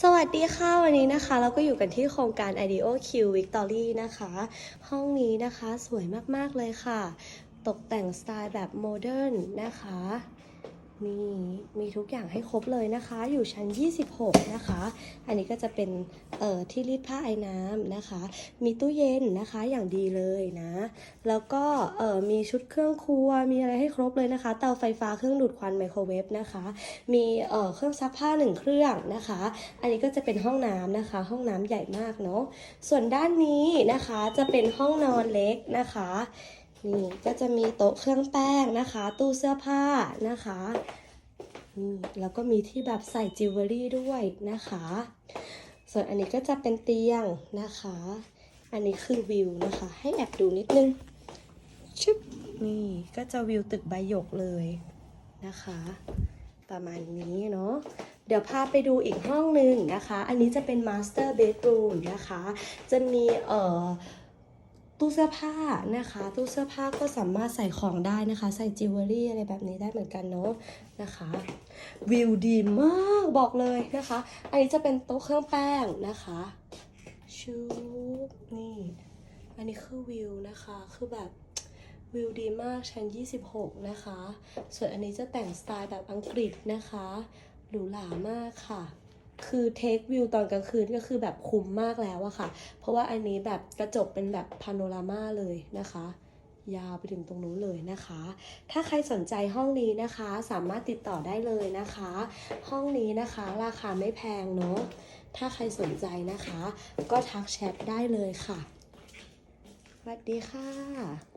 สวัสดีค่ะวันนี้นะคะ เราก็อยู่กันที่โครงการ IDEO Q Victory นะคะ ห้องนี้นะคะสวยมากๆเลยค่ะ ตกแต่งสไตล์แบบโมเดิร์นนะคะ นี่มีทุกอย่างให้ครบเลยนะคะ อยู่ชั้น 26 นะคะ อันนี้ก็จะเป็นเอ่อที่รีดผ้าไอ้น้ำนะคะ มีตู้เย็นนะคะอย่างดีเลยนะ แล้วก็เอ่อมีชุดเครื่องครัว มีอะไรให้ครบเลยนะคะ เตาไฟฟ้าเครื่องดูดควันไมโครเวฟนะคะ มีเอ่อเครื่องซักผ้าหนึ่งเครื่องนะคะ อันนี้ก็จะเป็นห้องน้ำนะคะ ห้องน้ำใหญ่มากเนาะ ส่วนด้านนี้นะคะจะเป็นห้องนอนเล็กนะคะ นี่ก็จะมีโต๊ะเครื่องแป้งนะคะ ตู้เสื้อผ้านะคะนี่แล้วก็มีที่แบบใส่จิวเวลรี่ด้วยนะคะ ส่วนอันนี้ก็จะเป็นเตียงนะคะ อันนี้คือวิวนะคะ ให้แอบดูนิดนึงชึบนี่ก็จะวิวตึกใบหยกเลยนะคะ ประมาณนี้เนาะเดี๋ยวพาไปดูอีกห้องหนึ่งนะคะ อันนี้จะเป็น Master Bedroom นะคะ จะมีเอ่อ ตู้เสื้อผ้านะคะ ตู้เสื้อผ้าก็สามารถใส่ของได้นะคะ ใส่จิวเวลรี่อะไรแบบนี้ได้เหมือนกันเนาะนะคะ วิวดีมากบอกเลยนะคะ อันนี้จะเป็นโต๊ะเครื่องแป้งนะคะชูบนี่อันนี้คือวิวนะคะคือแบบวิวดีมากชั้น 26 นะคะ ส่วนอันนี้จะแต่งสไตล์แบบอังกฤษนะคะหรูหรามากค่ะ คือเทควิวตอนกลางคืนก็คือแบบคุ้มมากแล้วอะค่ะ เพราะว่าอันนี้แบบกระจกเป็นแบบพาโนรามาเลยนะคะยาวไปถึงตรงนู้นเลยนะคะ ถ้าใครสนใจห้องนี้นะคะ สามารถติดต่อได้เลยนะคะ ห้องนี้นะคะราคาไม่แพงเนาะ ถ้าใครสนใจนะคะ ก็ทักแชทได้เลยค่ะ สวัสดีค่ะ